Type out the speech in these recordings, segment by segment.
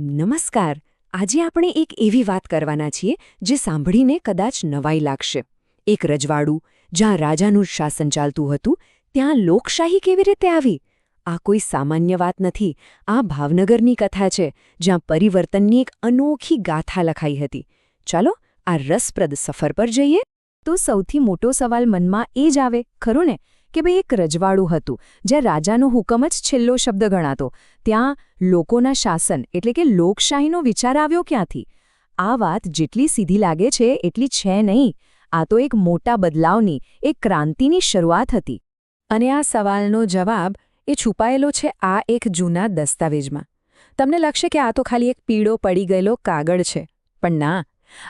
નમસ્કાર. આજે આપણે એક એવી વાત કરવાના છીએ જે સાંભળીને કદાચ નવાઈ લાગશે. એક રજવાડું, જ્યાં રાજાનું શાસન ચાલતું હતું, ત્યાં લોકશાહી કેવી રીતે આવી? આ કોઈ સામાન્ય વાત નથી. આ ભાવનગરની કથા છે, જ્યાં પરિવર્તનની એક અનોખી ગાથા લખાઈ હતી. ચાલો, આ રસપ્રદ સફર પર જઈએ. તો સૌથી મોટો સવાલ મનમાં એ જ આવે, ખરું ને? કે ભાઈ એક રજવાડું હતું, જ્યાં રાજાનો હુકમ જ છેલ્લો શબ્દ ગણાતો. ત્યાં લોકોના શાસન, એટલે કે લોકશાહીનો વિચાર આવ્યો ક્યાંથી? આ વાત જેટલી સીધી લાગે છે, એટલી છે નહીં. આ તો એક મોટા બદલાવની, એક ક્રાંતિની શરૂઆત હતી. અને આ સવાલનો જવાબ એ છુપાયેલો છે આ એક જૂના દસ્તાવેજમાં. તમને લાગશે કે આ તો ખાલી એક પીળો પડી ગયેલો કાગળ છે. પણ ના,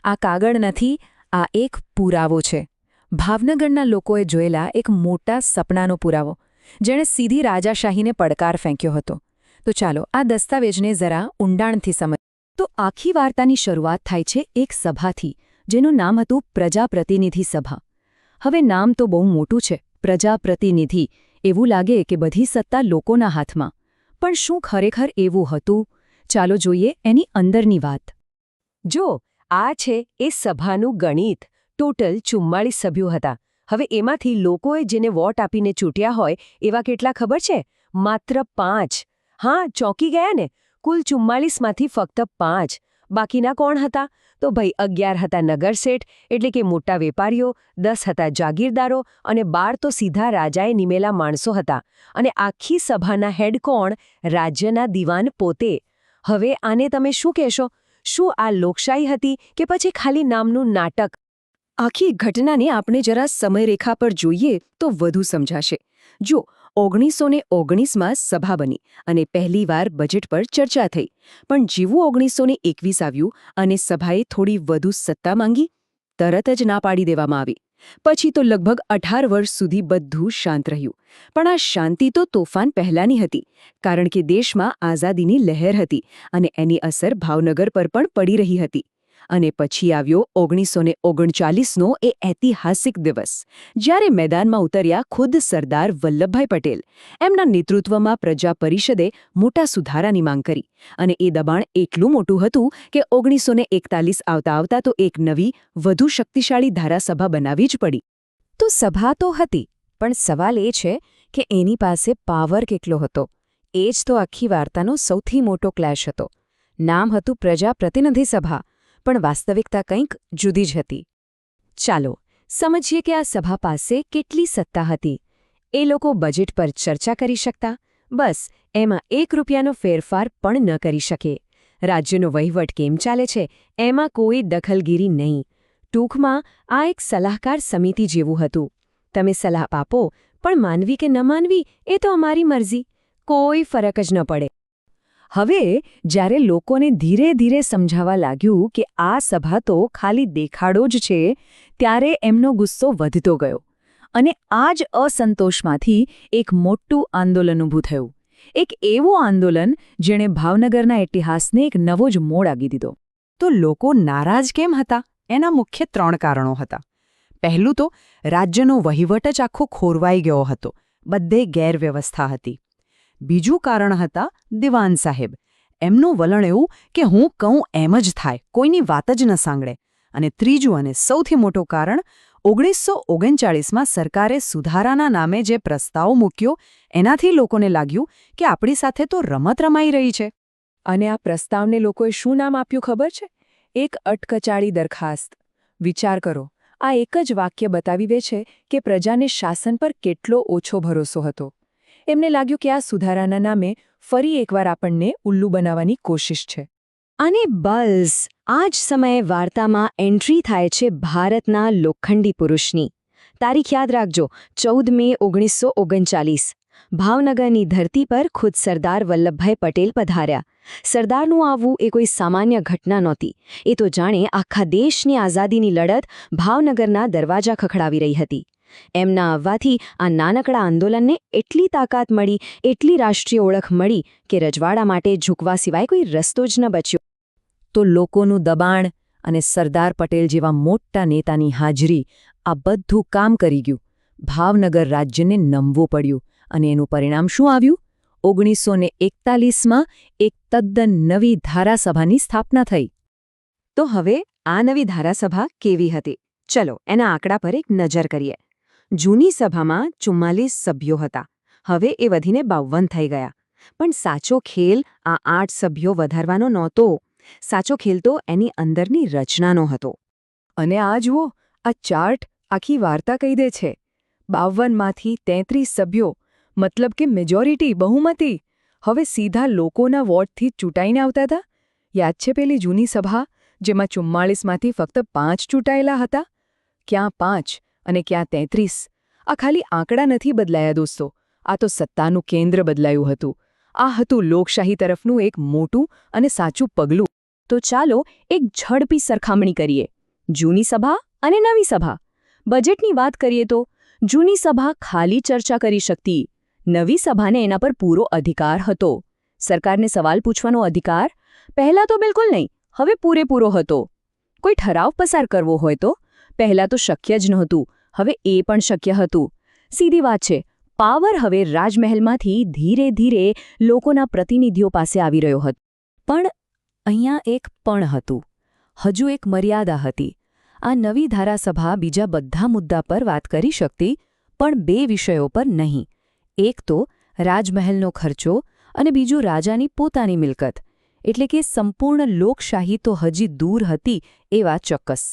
આ કાગળ નથી, આ એક પુરાવો છે. ભાવનગરના લોકોએ જોયેલા એક મોટા સપનાનો પુરાવો, જેણે સીધી રાજાશાહીને પડકાર ફેંક્યો હતો. તો ચાલો, આ દસ્તાવેજને જરા ઊંડાણથી સમજ તો આખી વાર્તાની શરૂઆત થાય છે એક સભાથી, જેનું નામ હતું પ્રજાપ્રતિનિધિ સભા. હવે નામ તો બહુ મોટું છે, પ્રજાપ્રતિનિધિ, એવું લાગે કે બધી સત્તા લોકોના હાથમાં. પણ શું ખરેખર એવું હતું? ચાલો જોઈએ એની અંદરની વાત. જો, આ છે એ સભાનું ગણિત. ટોટલ ચુમ્માળીસ સભ્યો હતા. હવે એમાંથી લોકોએ જેને વોટ આપીને ચૂંટ્યા હોય, એવા કેટલા ખબર છે? માત્ર પાંચ. હા, ચોંકી ગયા ને? કુલ ચુમ્માળીસમાંથી ફક્ત પાંચ. બાકીના કોણ હતા? તો ભાઈ અગિયાર હતા નગરસેઠ એટલે કે મોટા વેપારીઓ, દસ હતા જાગીરદારો અને બાર તો સીધા રાજાએ નિમેલા માણસો હતા. અને આખી સભાના હેડ કોણ? રાજ્યના દિવાન પોતે. હવે આને તમે શું કહેશો? શું આ લોકશાહી હતી કે પછી ખાલી નામનું નાટક? આખી ઘટનાને આપણે જરા સમયરેખા પર જોઈએ તો વધુ સમજાશે. જો ઓગણીસો ને ઓગણીસમાં સભા બની અને પહેલીવાર બજેટ પર ચર્ચા થઈ, પણ જેવું ઓગણીસો ને એકવીસ આવ્યું અને સભાએ થોડી વધુ સત્તા માંગી, તરત જ ના પાડી દેવામાં આવી. પછી તો લગભગ અઢાર વર્ષ સુધી બધું શાંત રહ્યું. પણ આ શાંતિ તો તોફાન પહેલાંની હતી, કારણ કે દેશમાં આઝાદીની લહેર હતી અને એની અસર ભાવનગર પર પણ પડી રહી હતી. અને પછી આવ્યો ઓગણીસો ને ઓગણચાલીસનો એ ઐતિહાસિક દિવસ, જ્યારે મેદાનમાં ઉતર્યા ખુદ સરદાર વલ્લભભાઈ પટેલ. એમના નેતૃત્વમાં પ્રજા પરિષદે મોટા સુધારાની માંગ કરી અને એ દબાણ એટલું મોટું હતું કે ઓગણીસો એકતાલીસ આવતા આવતા તો એક નવી, વધુ શક્તિશાળી ધારાસભા બનાવી જ પડી. તો સભા તો હતી, પણ સવાલ એ છે કે એની પાસે પાવર કેટલો હતો? એ જ તો આખી વાર્તાનો સૌથી મોટો ક્લેશ હતો. નામ હતું પ્રજા પ્રતિનિધિ સભા પણ વાસ્તવિકતા કંઈક જુદી જ હતી. ચાલો, સમજીએ કે આ સભા પાસે કેટલી સત્તા હતી. એ લોકો બજેટ પર ચર્ચા કરી શકતા? બસ, એમાં એક રૂપિયાનો ફેરફાર પણ ન કરી શકે. રાજ્યનો વહીવટ કેમ ચાલે છે? એમાં કોઈ દખલગીરી નહીં. ટૂંકમાં, આ એક સલાહકાર સમિતિ જેવું હતું. તમે સલાહ આપો, પણ માનવી કે ન માનવી, એ તો અમારી મરજી. કોઈ ફરક જ ન પડે. હવે, જ્યારે લોકોને ધીરે ધીરે સમજાવા લાગ્યું કે આ સભા તો ખાલી દેખાડો જ છે, ત્યારે એમનો ગુસ્સો વધતો ગયો. અને આ જ અસંતોષમાંથી એક મોટું આંદોલન ઊભું થયું. એક એવું આંદોલન જેણે ભાવનગરના ઇતિહાસને એક નવો જ મોડ આગી દીધો. તો લોકો નારાજ કેમ હતા? એના મુખ્ય ત્રણ કારણો હતા. પહેલું તો, રાજ્યનો વહીવટ જ આખો ખોરવાઈ ગયો હતો. બધે ગેરવ્યવસ્થા હતી. બીજું કારણ હતા દિવાન સાહેબ. એમનું વલણ એવું કે હું કહું એમ જ થાય, કોઈની વાત જ ન સાંગળે. અને ત્રીજું અને સૌથી મોટું કારણ, ઓગણીસો ઓગણચાળીસમાં સરકારે સુધારાના નામે જે પ્રસ્તાવ મૂક્યો, એનાથી લોકોને લાગ્યું કે આપણી સાથે તો રમત રમાઈ રહી છે. અને આ પ્રસ્તાવને લોકોએ શું નામ આપ્યું ખબર છે? એક અટકચાળી દરખાસ્ત. વિચાર કરો, આ એક જ વાક્ય બતાવી દે છે કે પ્રજાને શાસન પર કેટલો ઓછો ભરોસો હતો. એમને લાગ્યું કે આ સુધારાના નામે ફરી એકવાર આપણને ઉલ્લુ બનાવવાની કોશિશ છે. અને બલ્સ આ જ સમયે વાર્તામાં એન્ટ્રી થાય છે ભારતના લોખંડી પુરુષની. તારીખ યાદ રાખજો, ચૌદ મે ઓગણીસો ઓગણચાલીસ. ભાવનગરની ધરતી પર ખુદ સરદાર વલ્લભભાઈ પટેલ પધાર્યા. સરદારનું આવવું એ કોઈ સામાન્ય ઘટના નહોતી. એ તો જાણે આખા દેશની આઝાદીની લડત ભાવનગરના દરવાજા ખખડાવી રહી હતી. એમના આવવાથી આ નાનકડા આંદોલનને એટલી તાકાત મળી, એટલી રાષ્ટ્રીય ઓળખ મળી કે રજવાડા માટે ઝૂકવા સિવાય કોઈ રસ્તો જ ન બચ્યો. તો લોકોનું દબાણ અને સરદાર પટેલ જેવા મોટા નેતાની હાજરી આ બધું કામ કરી ગયું. ભાવનગર રાજ્યને નમવું પડ્યું. અને એનું પરિણામ શું આવ્યું? ઓગણીસો ને એકતાલીસમાં એક તદ્દન નવી ધારાસભાની સ્થાપના થઈ. તો હવે આ નવી ધારાસભા કેવી હતી? ચલો, એના આંકડા પર એક નજર કરીએ. જૂની સભામાં ચુમ્માલીસ સભ્યો હતા. હવે એ વધીને બાવન થઈ ગયા. પણ સાચો ખેલ આ આઠ સભ્યો વધારવાનો નહોતો. સાચો ખેલ તો એની અંદરની રચનાનો હતો. અને આ જુઓ, આ ચાર્ટ આખી વાર્તા કહી દે છે. બાવનમાંથી તેત્રીસ સભ્યો, મતલબ કે મેજોરિટી, બહુમતી. હવે સીધા લોકોના વોર્ડથી ચૂંટાઈને આવતા હતા? યાદ છે પેલી જૂની સભા, જેમાં ચુમ્માળીસમાંથી ફક્ત પાંચ ચૂંટાયેલા હતા? ક્યાં પાંચ? અને ક્યાં તેત્રીસ. આ ખાલી આંકડા નથી બદલાયા દોસ્તો. આ તો સત્તાનું કેન્દ્ર બદલાયું હતું. આ હતું લોકશાહી તરફનું એક મોટું અને સાચું પગલું. તો ચાલો એક ઝડપી સરખામણી કરીએ. જૂની સભા અને નવી સભા. બજેટની વાત કરીએ તો, જૂની સભા ખાલી ચર્ચા કરી શકતી. નવી સભાને એના પર પૂરો અધિકાર હતો. સરકારને સવાલ પૂછવાનો અધિકાર પહેલાં તો બિલકુલ નહીં, હવે પૂરેપૂરો હતો. કોઈ ઠરાવ પસાર કરવો હોય તો? પહેલા તો શક્ય જ નહોતું, હવે એ પણ શક્ય હતું. સીધી વાત છે, પાવર હવે રાજમહેલમાંથી ધીરે ધીરે લોકોના પ્રતિનિધિઓ પાસે આવી રહ્યો હતો. પણ અહીંયા એક પણ હતું. હજુ એક મર્યાદા હતી. આ નવી ધારાસભા બીજા બધા મુદ્દા પર વાત કરી શકતી પણ બે વિષયો પર નહીં. એક તો રાજમહેલનો ખર્ચો અને બીજું રાજાની પોતાની મિલકત. એટલે કે સંપૂર્ણ લોકશાહી તો હજી દૂર હતી એ વાત ચોક્કસ.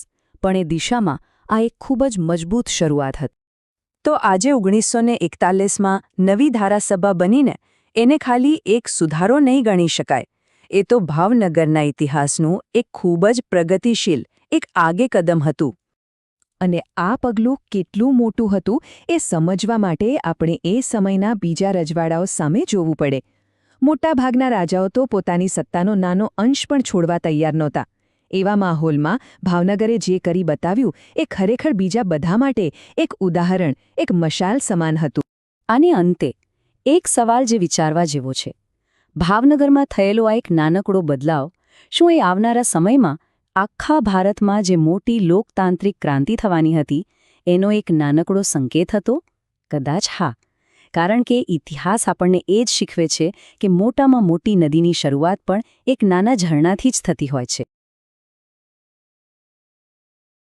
પણ એ દિશામાં આ એક ખૂબ જ મજબૂત શરૂઆત હતી. તો આજે ઓગણીસો ને એકતાલીસમાં નવી ધારાસભા બનીને એને ખાલી એક સુધારો નહીં ગણી શકાય. એ તો ભાવનગરના ઇતિહાસનું એક ખૂબ જ પ્રગતિશીલ, એક આગે કદમ હતું. અને આ પગલું કેટલું મોટું હતું એ સમજવા માટે આપણે એ સમયના બીજા રજવાડાઓ સામે જોવું પડે. મોટાભાગના રાજાઓ તો પોતાની સત્તાનો નાનો અંશ પણ છોડવા તૈયાર નહોતા. એવા માહોલમાં ભાવનગરે જે કરી બતાવ્યું, એ ખરેખર બીજા બધા માટે એક ઉદાહરણ, એક મશાલ સમાન હતું. આને અંતે, એક સવાલ જે વિચારવા જેવો છે. ભાવનગરમાં થયેલો આ એક નાનકડો બદલાવ, શું એ આવનારા સમયમાં આખા ભારતમાં જે મોટી લોકતાંત્રિક ક્રાંતિ થવાની હતી, એનો એક નાનકડો સંકેત હતો? કદાચ હા. કારણ કે ઇતિહાસ આપણને એ જ શીખવે છે કે મોટામાં મોટી નદીની શરૂઆત પણ એક નાના ઝરણાથી જ થતી હોય છે.